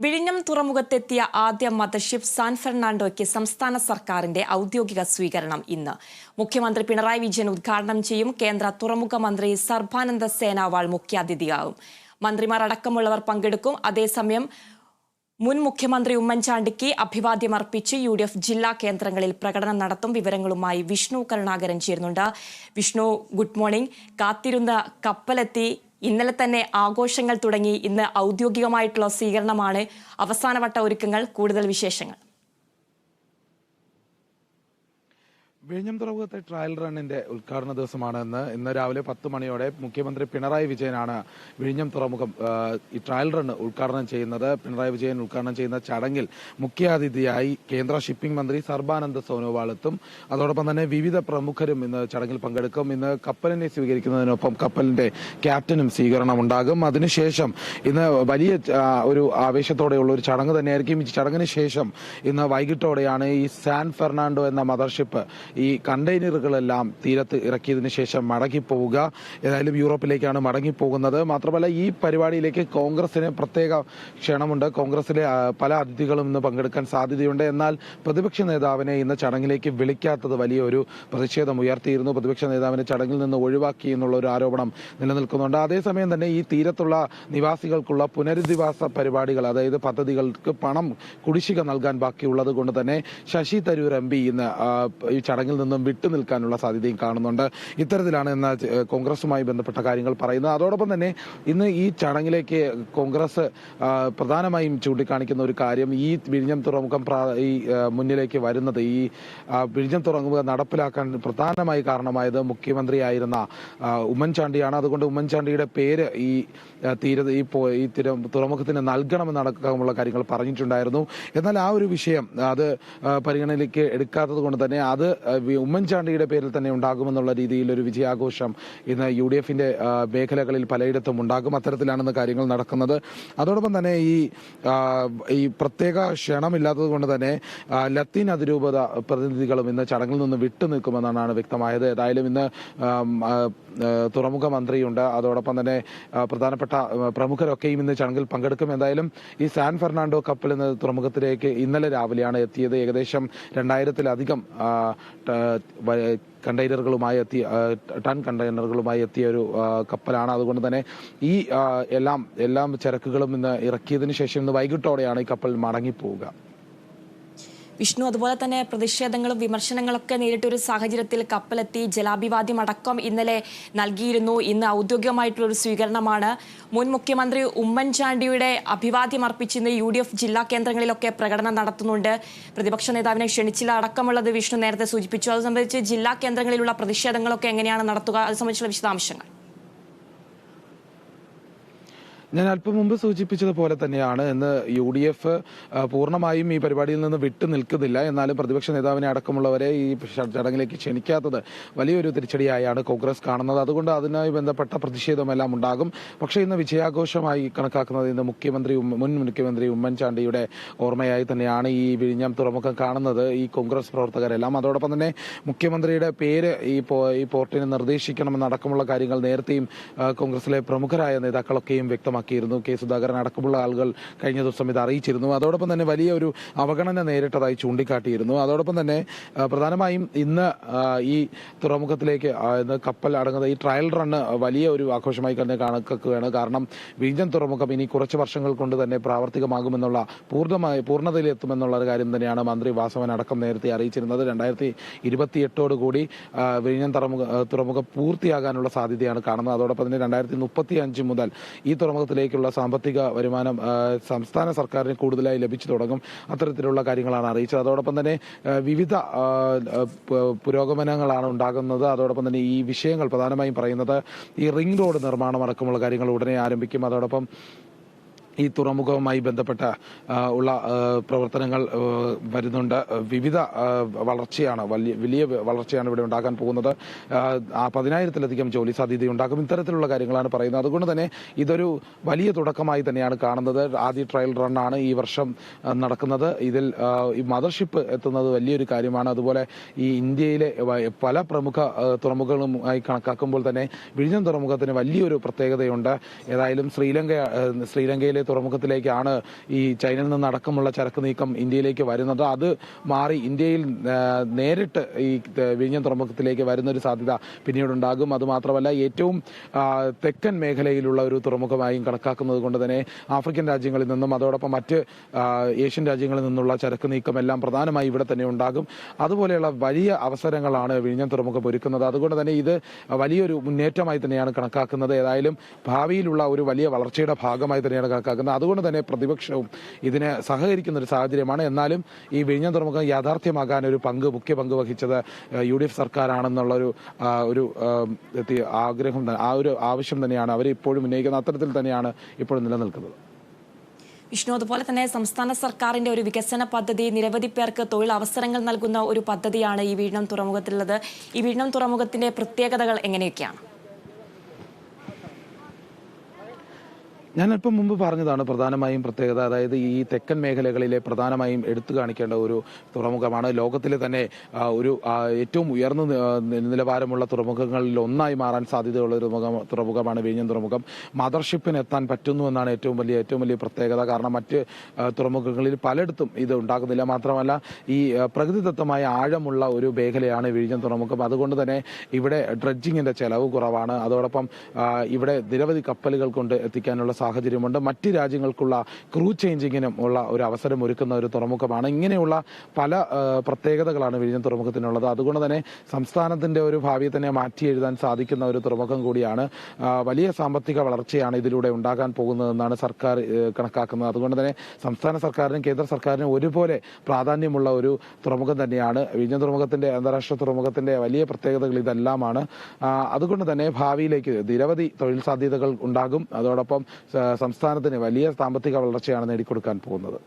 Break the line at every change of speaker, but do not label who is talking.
വിഴിഞ്ഞം തുറമുഖത്തെത്തിയ ആദ്യ mothership San ഫെർണാണ്ടോയ്ക്ക് സംസ്ഥാന സർക്കാരിന്റെ ഔദ്യോഗിക സ്വീകരണം ഇന്ന്. മുഖ്യമന്ത്രി പിണറായി വിജയൻ ഉദ്ഘാടനം ചെയ്യും. കേന്ദ്ര തുറമുഖ മന്ത്രി സർബാനന്ദ സേനാവാൾ മുഖ്യാതിഥിയാകും. മന്ത്രിമാർ അടക്കമുള്ളവർ പങ്കെടുക്കും. അതേസമയം മുൻ മുഖ്യമന്ത്രി ഉമ്മൻചാണ്ടിക്ക് അഭിവാദ്യം അർപ്പിച്ച് യു ഡി എഫ് ജില്ലാ കേന്ദ്രങ്ങളിൽ പ്രകടനം നടത്തും. വിവരങ്ങളുമായി വിഷ്ണു കരുണാകരൻ ചേരുന്നുണ്ട്. Vishnu good morning. കാത്തിരുന്ന കപ്പലെത്തി ഇന്നലെ തന്നെ ആഘോഷങ്ങൾ തുടങ്ങി. ഇന്ന് ഔദ്യോഗികമായിട്ടുള്ള സ്വീകരണമാണ്. അവസാനവട്ട ഒരുക്കങ്ങൾ. കൂടുതൽ വിശേഷങ്ങൾ.
വിഴിഞ്ഞം തുറമുഖത്തെ ട്രയൽ റണ്ണിന്റെ ഉദ്ഘാടന ദിവസമാണ് ഇന്ന്. ഇന്ന് രാവിലെ പത്ത് മണിയോടെ മുഖ്യമന്ത്രി പിണറായി വിജയനാണ് വിഴിഞ്ഞം തുറമുഖം ഈ ട്രയൽ റൺ ഉദ്ഘാടനം ചെയ്യുന്നത്. പിണറായി വിജയൻ ഉദ്ഘാടനം ചെയ്യുന്ന ചടങ്ങിൽ മുഖ്യാതിഥിയായി കേന്ദ്ര ഷിപ്പിംഗ് മന്ത്രി സർബാനന്ദ സോനോവാൾ എത്തും അതോടൊപ്പം തന്നെ വിവിധ പ്രമുഖരും ഇന്ന് ചടങ്ങിൽ പങ്കെടുക്കും. ഇന്ന് കപ്പലിനെ സ്വീകരിക്കുന്നതിനൊപ്പം കപ്പലിന്റെ ക്യാപ്റ്റനും സ്വീകരണം ഉണ്ടാകും. അതിനുശേഷം ഇന്ന് വലിയ ഒരു ആവേശത്തോടെയുള്ള ഒരു ചടങ്ങ് തന്നെയായിരിക്കും. ഈ ചടങ്ങിന് ശേഷം ഇന്ന് വൈകിട്ടോടെയാണ് ഈ സാൻ ഫെർണാണ്ടോ എന്ന മദർഷിപ്പ് ഈ കണ്ടെയ്നറുകളെല്ലാം തീരത്ത് ഇറക്കിയതിനു ശേഷം മടങ്ങിപ്പോവുക. ഏതായാലും യൂറോപ്പിലേക്കാണ് മടങ്ങിപ്പോകുന്നത്. മാത്രമല്ല ഈ പരിപാടിയിലേക്ക് കോൺഗ്രസിന് പ്രത്യേക ക്ഷണമുണ്ട്. കോൺഗ്രസിലെ പല അതിഥികളും ഇന്ന് പങ്കെടുക്കാൻ സാധ്യതയുണ്ട്. എന്നാൽ പ്രതിപക്ഷ നേതാവിനെ ഇന്ന് ചടങ്ങിലേക്ക് വിളിക്കാത്തത് വലിയൊരു പ്രതിഷേധം ഉയർത്തിയിരുന്നു. പ്രതിപക്ഷ നേതാവിനെ ചടങ്ങിൽ നിന്ന് ഒഴിവാക്കി എന്നുള്ള ഒരു ആരോപണം നിലനിൽക്കുന്നുണ്ട്. അതേസമയം തന്നെ ഈ തീരത്തുള്ള നിവാസികൾക്കുള്ള പുനരധിവാസ പരിപാടികൾ അതായത് പദ്ധതികൾക്ക് പണം കുടിശ്ശിക നൽകാൻ ബാക്കിയുള്ളത് കൊണ്ട് തന്നെ ശശി തരൂർ എം പി ഇന്ന് ഈ ചടങ്ങിൽ നിന്നും വിട്ടുനിൽക്കാനുള്ള സാധ്യതയും കാണുന്നുണ്ട്. ഇത്തരത്തിലാണ് ഇന്ന് കോൺഗ്രസുമായി ബന്ധപ്പെട്ട കാര്യങ്ങൾ പറയുന്നത്. അതോടൊപ്പം തന്നെ ഇന്ന് ഈ ചടങ്ങിലേക്ക് കോൺഗ്രസ് പ്രധാനമായും ചൂണ്ടിക്കാണിക്കുന്ന ഒരു കാര്യം ഈ വിഴിഞ്ഞം തുറമുഖം ഈ മുന്നിലേക്ക് വരുന്നത് ഈ വിഴിഞ്ഞം തുറമുഖം നടപ്പിലാക്കാൻ പ്രധാനമായി കാരണമായത് മുഖ്യമന്ത്രിയായിരുന്ന ഉമ്മൻചാണ്ടിയാണ്. അതുകൊണ്ട് ഉമ്മൻചാണ്ടിയുടെ പേര് ഈ തീര ഈ ഈ തുറമുഖത്തിന് നൽകണമെന്നടക്കമുള്ള കാര്യങ്ങൾ പറഞ്ഞിട്ടുണ്ടായിരുന്നു. എന്നാൽ ആ ഒരു വിഷയം അത് പരിഗണനയിലേക്ക് എടുക്കാത്തത് കൊണ്ട് തന്നെ അത് ഉമ്മൻചാണ്ടിയുടെ പേരിൽ തന്നെ ഉണ്ടാകുമെന്നുള്ള രീതിയിൽ ഒരു വിജയാഘോഷം ഇന്ന് യു ഡി എഫിന്റെ മേഖലകളിൽ പലയിടത്തും ഉണ്ടാകും അത്തരത്തിലാണെന്ന് കാര്യങ്ങൾ നടക്കുന്നത്. അതോടൊപ്പം തന്നെ ഈ ഈ പ്രത്യേക ക്ഷണമില്ലാത്തത് കൊണ്ട് തന്നെ ലത്തീൻ അതിരൂപത പ്രതിനിധികളും ഇന്ന് ചടങ്ങിൽ നിന്ന് വിട്ടു നിൽക്കുമെന്നാണ് വ്യക്തമായത്. ഏതായാലും ഇന്ന് തുറമുഖ മന്ത്രിയുണ്ട്. അതോടൊപ്പം തന്നെ പ്രധാനപ്പെട്ട പ്രമുഖരൊക്കെയും ഇന്ന് ചടങ്ങിൽ പങ്കെടുക്കും. എന്തായാലും ഈ സാൻ ഫെർണാണ്ടോ കപ്പൽ എന്ന തുറമുഖത്തിലേക്ക് ഇന്നലെ രാവിലെയാണ് എത്തിയത്. ഏകദേശം രണ്ടായിരത്തിലധികം കണ്ടെയ്നറുകളുമായി എത്തിയ ടൺ കണ്ടെയ്നറുകളുമായി എത്തിയ ഒരു കപ്പലാണ്. അതുകൊണ്ട് തന്നെ ഈ എല്ലാം എല്ലാം ചരക്കുകളും ഇന്ന് ഇറക്കിയതിന് ശേഷം ഇന്ന് വൈകിട്ടോടെയാണ് ഈ കപ്പൽ മടങ്ങിപ്പോവുക.
വിഷ്ണു അതുപോലെ തന്നെ പ്രതിഷേധങ്ങളും വിമർശനങ്ങളൊക്കെ നേരിട്ടൊരു സാഹചര്യത്തിൽ കപ്പലെത്തി ജലാഭിവാദ്യം അടക്കം ഇന്നലെ നൽകിയിരുന്നു. ഇന്ന് ഔദ്യോഗികമായിട്ടുള്ള ഒരു സ്വീകരണമാണ്. മുൻ മുഖ്യമന്ത്രി ഉമ്മൻചാണ്ടിയുടെ അഭിവാദ്യം അർപ്പിച്ച് ഇന്ന് യു ഡി എഫ് ജില്ലാ കേന്ദ്രങ്ങളിലൊക്കെ പ്രകടനം നടത്തുന്നുണ്ട്. പ്രതിപക്ഷ നേതാവിനെ ക്ഷണിച്ചില്ല അടക്കമുള്ളത് വിഷ്ണു നേരത്തെ സൂചിപ്പിച്ചു. അത് സംബന്ധിച്ച് ജില്ലാ കേന്ദ്രങ്ങളിലുള്ള പ്രതിഷേധങ്ങളൊക്കെ എങ്ങനെയാണ് നടത്തുക? അത് സംബന്ധിച്ചുള്ള വിശദാംശങ്ങൾ.
ഞാൻ അല്പം മുമ്പ് സൂചിപ്പിച്ചതുപോലെ തന്നെയാണ് ഇന്ന് യു ഡി എഫ് പൂർണമായും ഈ പരിപാടിയിൽ നിന്ന് വിട്ടു നിൽക്കുന്നില്ല. എന്നാലും പ്രതിപക്ഷ നേതാവിനെ അടക്കമുള്ളവരെ ഈ ചടങ്ങിലേക്ക് ക്ഷണിക്കാത്തത് വലിയൊരു തിരിച്ചടിയായാണ് കോൺഗ്രസ് കാണുന്നത്. അതുകൊണ്ട് അതിനായി ബന്ധപ്പെട്ട പ്രതിഷേധമെല്ലാം ഉണ്ടാകും. പക്ഷേ ഇന്ന് വിജയാഘോഷമായി കണക്കാക്കുന്നത് ഇന്ന് മുഖ്യമന്ത്രി മുൻ മുഖ്യമന്ത്രി ഉമ്മൻചാണ്ടിയുടെ ഓർമ്മയായി തന്നെയാണ് ഈ വിഴിഞ്ഞം തുറമുഖം കാണുന്നത് ഈ കോൺഗ്രസ് പ്രവർത്തകരെല്ലാം. അതോടൊപ്പം തന്നെ മുഖ്യമന്ത്രിയുടെ പേര് ഈ ഈ പോർട്ടിന് നിർദ്ദേശിക്കണമെന്നടക്കമുള്ള കാര്യങ്ങൾ നേരത്തെയും കോൺഗ്രസിലെ പ്രമുഖരായ നേതാക്കളൊക്കെയും വ്യക്തമാക്കിയിരുന്നു. കെ സുധാകരൻ അടക്കമുള്ള ആളുകൾ കഴിഞ്ഞ ദിവസം ഇത് അറിയിച്ചിരുന്നു. അതോടൊപ്പം തന്നെ വലിയ ഒരു അവഗണന നേരിട്ടതായി ചൂണ്ടിക്കാട്ടിയിരുന്നു. അതോടൊപ്പം തന്നെ പ്രധാനമായും ഇന്ന് ഈ തുറമുഖത്തിലേക്ക് കപ്പൽ അടങ്ങുന്ന ഈ ട്രയൽ റണ്ണ് വലിയ ഒരു ആഘോഷമായി തന്നെ കണക്കാക്കുകയാണ്. കാരണം വിഴിഞ്ഞം തുറമുഖം ഇനി കുറച്ച് വർഷങ്ങൾ കൊണ്ട് തന്നെ പ്രാവർത്തികമാകുമെന്നുള്ള പൂർണമായി പൂർണതയിലെത്തുമെന്നുള്ള ഒരു കാര്യം തന്നെയാണ് മന്ത്രി വാസവൻ അടക്കം നേരത്തെ അറിയിച്ചിരുന്നത്. രണ്ടായിരത്തി ഇരുപത്തിയെട്ടോട് കൂടി ആ, വിഴിഞ്ഞം തുറമുഖ തുറമുഖം പൂർത്തിയാകാനുള്ള സാധ്യതയാണ് കാണുന്നത്. അതോടൊപ്പം തന്നെ രണ്ടായിരത്തി മുപ്പത്തി അഞ്ച് മുതൽ ഈ തുറമുഖത്തിലേക്കുള്ള സാമ്പത്തിക വരുമാനം സംസ്ഥാന സർക്കാരിന് കൂടുതലായി ലഭിച്ചു തുടങ്ങും അത്തരത്തിലുള്ള കാര്യങ്ങളാണ് അറിയിച്ചത്. അതോടൊപ്പം തന്നെ വിവിധ പുരോഗമനങ്ങളാണ് ഉണ്ടാകുന്നത്. അതോടൊപ്പം തന്നെ ഈ വിഷയങ്ങൾ പ്രധാനമായും പറയുന്നത് ഈ റിംഗ് റോഡ് നിർമ്മാണം അടക്കമുള്ള കാര്യങ്ങൾ ഉടനെ ആരംഭിക്കും. അതോടൊപ്പം ഈ തുറമുഖവുമായി ബന്ധപ്പെട്ട ഉള്ള പ്രവർത്തനങ്ങൾ വരുന്നുണ്ട്. വിവിധ വളർച്ചയാണ് വലിയ വലിയ വളർച്ചയാണ് ഇവിടെ ഉണ്ടാകാൻ പോകുന്നത്. ആ, പതിനായിരത്തിലധികം ജോലി സാധ്യത ഉണ്ടാകും ഇത്തരത്തിലുള്ള കാര്യങ്ങളാണ് പറയുന്നത്. അതുകൊണ്ട് തന്നെ ഇതൊരു വലിയ തുടക്കമായി തന്നെയാണ് കാണുന്നത്. ആദ്യ ട്രയൽ റണ്ണാണ് ഈ വർഷം നടക്കുന്നത്. ഇതിൽ ഈ മദർഷിപ്പ് എത്തുന്നത് വലിയൊരു കാര്യമാണ്. അതുപോലെ ഈ ഇന്ത്യയിലെ പല പ്രമുഖ തുറമുഖങ്ങളുമായി കണക്കാക്കുമ്പോൾ തന്നെ വിഴിഞ്ഞം തുറമുഖത്തിന് വലിയൊരു പ്രത്യേകതയുണ്ട്. ഏതായാലും ശ്രീലങ്ക ശ്രീലങ്കയിലെ തുറമുഖത്തിലേക്കാണ് ഈ ചൈനയിൽ നിന്ന് അടക്കമുള്ള ചരക്ക് നീക്കം ഇന്ത്യയിലേക്ക് വരുന്നത്. അത് മാറി ഇന്ത്യയിൽ നേരിട്ട് ഈ വിഴിഞ്ഞം തുറമുഖത്തിലേക്ക് വരുന്ന ഒരു സാധ്യത പിന്നീടുണ്ടാകും. അതുമാത്രമല്ല ഏറ്റവും തെക്കൻ മേഖലയിലുള്ള ഒരു തുറമുഖമായും കണക്കാക്കുന്നത് കൊണ്ട് തന്നെ ആഫ്രിക്കൻ രാജ്യങ്ങളിൽ നിന്നും അതോടൊപ്പം മറ്റ് ഏഷ്യൻ രാജ്യങ്ങളിൽ നിന്നുള്ള ചരക്ക് നീക്കം എല്ലാം പ്രധാനമായി ഇവിടെ തന്നെ ഉണ്ടാകും. അതുപോലെയുള്ള വലിയ അവസരങ്ങളാണ് വിഴിഞ്ഞം തുറമുഖം ഒരുക്കുന്നത്. അതുകൊണ്ട് തന്നെ ഇത് വലിയൊരു മുന്നേറ്റമായി തന്നെയാണ് കണക്കാക്കുന്നത്. ഏതായാലും ഭാവിയിലുള്ള ഒരു വലിയ വളർച്ചയുടെ ഭാഗമായി തന്നെയാണ് കണക്കാക്കുന്നത്. അതുകൊണ്ട് തന്നെ പ്രതിപക്ഷവും ഇതിനെ സഹകരിക്കുന്ന ഒരു സാഹചര്യമാണ്. എന്നാലും ഈ വിഴിഞ്ഞം തുറമുഖം യാഥാർത്ഥ്യമാകാൻ ഒരു പങ്ക് മുഖ്യ പങ്ക് വഹിച്ചത് യു ഡി എഫ് സർക്കാരാണെന്നുള്ള ഒരു ഒരു ആഗ്രഹം ആ ഒരു ആവശ്യം തന്നെയാണ്. അവർ ഇപ്പോഴും ഉന്നയിക്കുന്ന അത്തരത്തിൽ തന്നെയാണ് ഇപ്പോഴും നിലനിൽക്കുന്നത്.
വിഷ്ണു അതുപോലെ തന്നെ സംസ്ഥാന സർക്കാരിന്റെ ഒരു വികസന പദ്ധതി നിരവധി പേർക്ക് തൊഴിൽ അവസരങ്ങൾ നൽകുന്ന ഒരു പദ്ധതിയാണ് ഈ വീഴണം തുറമുഖത്തിലുള്ളത്. ഈ വീഴണം തുറമുഖത്തിന്റെ പ്രത്യേകതകൾ എങ്ങനെയൊക്കെയാണ്?
ഞാൻ അല്പം മുമ്പ് പറഞ്ഞതാണ് പ്രധാനമായും പ്രത്യേകത. അതായത് ഈ തെക്കൻ മേഖലകളിലെ പ്രധാനമായും എടുത്തു കാണിക്കേണ്ട ഒരു തുറമുഖമാണ്. ലോകത്തിലെ തന്നെ ഒരു ഏറ്റവും ഉയർന്ന നിലവാരമുള്ള തുറമുഖങ്ങളിൽ ഒന്നായി മാറാൻ സാധ്യതയുള്ള ഒരു തുറമുഖമാണ് വിഴിഞ്ഞം തുറമുഖം. മദർഷിപ്പിന് എത്താൻ പറ്റുന്നു എന്നാണ് ഏറ്റവും വലിയ ഏറ്റവും വലിയ പ്രത്യേകത. കാരണം മറ്റ് തുറമുഖങ്ങളിൽ പലയിടത്തും ഇത് ഉണ്ടാകുന്നില്ല. മാത്രമല്ല ഈ പ്രകൃതിദത്തമായ ആഴമുള്ള ഒരു മേഖലയാണ് വിഴിഞ്ഞം തുറമുഖം. അതുകൊണ്ട് തന്നെ ഇവിടെ ഡ്രഡ്ജിങ്ങിന്റെ ചെലവ് കുറവാണ്. അതോടൊപ്പം ഇവിടെ നിരവധി കപ്പലുകൾ കൊണ്ട് എത്തിക്കാനുള്ള സാഹചര്യമുണ്ട്. മറ്റ് രാജ്യങ്ങൾക്കുള്ള ക്രൂ ചേഞ്ചിങ്ങിനും ഉള്ള ഒരു അവസരം ഒരുക്കുന്ന ഒരു തുറമുഖമാണ്. ഇങ്ങനെയുള്ള പല പ്രത്യേകതകളാണ് വിഴിഞ്ഞം തുറമുഖത്തിനുള്ളത്. അതുകൊണ്ട് തന്നെ സംസ്ഥാനത്തിന്റെ ഒരു ഭാവിയെ തന്നെ മാറ്റി എഴുതാൻ സാധിക്കുന്ന ഒരു തുറമുഖം കൂടിയാണ് വലിയ സാമ്പത്തിക വളർച്ചയാണ് ഇതിലൂടെ ഉണ്ടാകാൻ പോകുന്നതെന്നാണ് സർക്കാർ കണക്കാക്കുന്നത്. അതുകൊണ്ട് തന്നെ സംസ്ഥാന സർക്കാരിനും കേന്ദ്ര സർക്കാരിനും ഒരുപോലെ പ്രാധാന്യമുള്ള ഒരു തുറമുഖം തന്നെയാണ് വിഴിഞ്ഞം തുറമുഖത്തിന്റെ അന്താരാഷ്ട്ര തുറമുഖത്തിന്റെ വലിയ പ്രത്യേകതകൾ ഇതെല്ലാമാണ്. അതുകൊണ്ട് തന്നെ ഭാവിയിലേക്ക് നിരവധി തൊഴിൽ സാധ്യതകൾ ഉണ്ടാകും. അതോടൊപ്പം സംസ്ഥാനത്തിന് വലിയ സാമ്പത്തിക വളർച്ചയാണ് നേടിക്കൊടുക്കാൻ പോകുന്നത്.